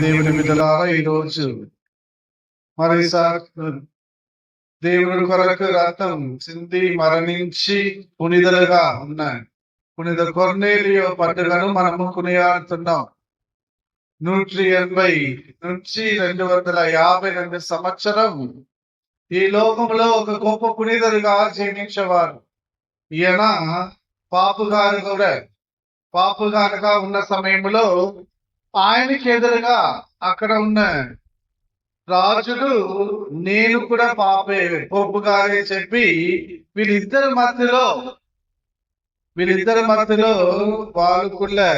దేవుని బిడ్డలారా ఈరోజు మరి దేవుని కొరకు రథం చింది మరణించి పునిదలుగా ఉన్నాయి పునిద కొర్నేలియో పండుగను మనము కొనియాడుతున్నాం. నూట ఎనభై నుంచి రెండు వందల యాభై రెండు సంవత్సరం ఈ లోకంలో ఒక గొప్ప పునీతులుగా జీవించేవారు ఈయన పాపుగారు కూడా పాపుగారుగా ఉన్న సమయంలో ఆయనకి ఎదురుగా అక్కడ ఉన్న రాజులు నేను కూడా పాపే పోపుగారే చెప్పి వీళ్ళిద్దరి మధ్యలో వీళ్ళిద్దరి మధ్యలో వాళ్ళు కూడా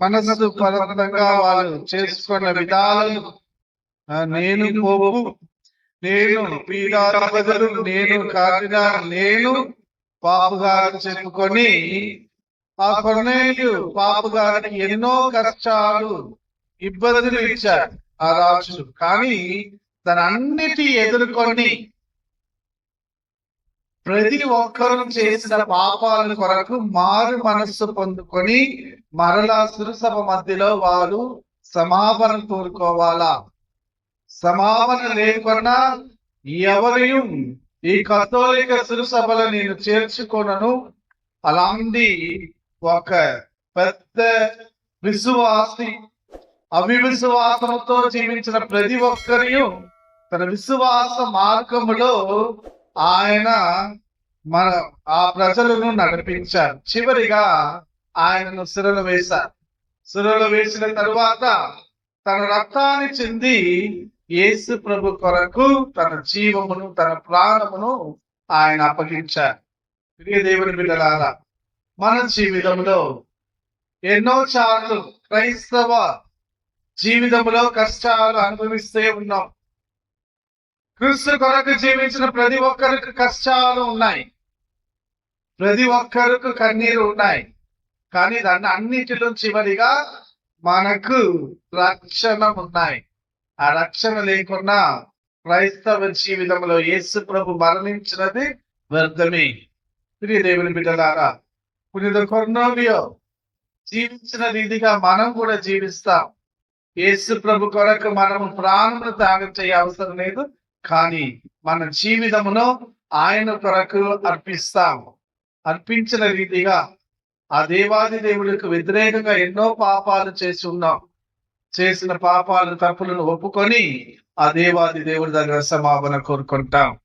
మనస్సు పరంగా వాళ్ళు చేసుకున్న విధాలు నేను పోపు నేను పీడాధిపతులు నేను కాకినా నేను పాపుగారు చెప్పుకొని ఆ కొన్నేళ్ళు పాపుగారికి ఎన్నో కష్టాలు ఇబ్బందులు ఇచ్చాడు ఆ రాజు కానీ తన అన్నిటి ఎదుర్కొని ప్రతి ఒక్కరూ చేసిన పాపాల కొరకు మారు మనస్సు పొందుకొని మరలా సురసభ మధ్యలో వారు సమాపన కోరుకోవాలా? సమాపన లేకున్నా ఎవరు ఈ కథోలిక సురసభలో నేను చేర్చుకొనను. అలాంటి ఒక పెద్ద విశ్వాసి అవివిశ్వాసంతో జీవించిన ప్రతి ఒక్కరి తన విశ్వాస మార్గములో ఆయన మన ఆ ప్రజలను నడిపించారు. చివరిగా ఆయనను సిరలు వేశారు. సిరలు వేసిన తరువాత తన రక్తాన్ని చెంది యేసు ప్రభు కొరకు తన జీవమును తన ప్రాణమును ఆయన అప్పగించారు. ప్రియ దేవుని బిడ్డలారా మన జీవితంలో ఎన్నో సార్లు క్రైస్తవ జీవితంలో కష్టాలు అనుభవిస్తే ఉన్నాం. క్రీస్తు కొరకు జీవించిన ప్రతి ఒక్కరికి కష్టాలు ఉన్నాయి. ప్రతి ఒక్కరికి కన్నీరు ఉన్నాయి. కానీ దాన్ని అన్నిటిలో చివరిగా మనకు రక్షణ ఉన్నాయి. ఆ రక్షణ లేకున్నా క్రైస్తవ జీవితంలో యేసు ప్రభు మరణించినది వ్యర్థమే. ప్రియ దేవుని బిడ్డలారా పునిద కొర్నోలియో జీవించిన రీతిగా మనం కూడా జీవిస్తాం. యేసు ప్రభు కొరకు మనము ప్రాణమును త్యాగం చేయ అవసరం లేదు. కానీ మన జీవితమును ఆయన కొరకు అర్పిస్తాం. అర్పించిన రీతిగా ఆ దేవాది దేవుడికి వ్యతిరేకంగా ఎన్నో పాపాలు చేసి ఉన్నాం. చేసిన పాపాలు తప్పులను ఒప్పుకొని ఆ దేవాది దేవుడి దగ్గర సమాపన కోరుకుంటాం.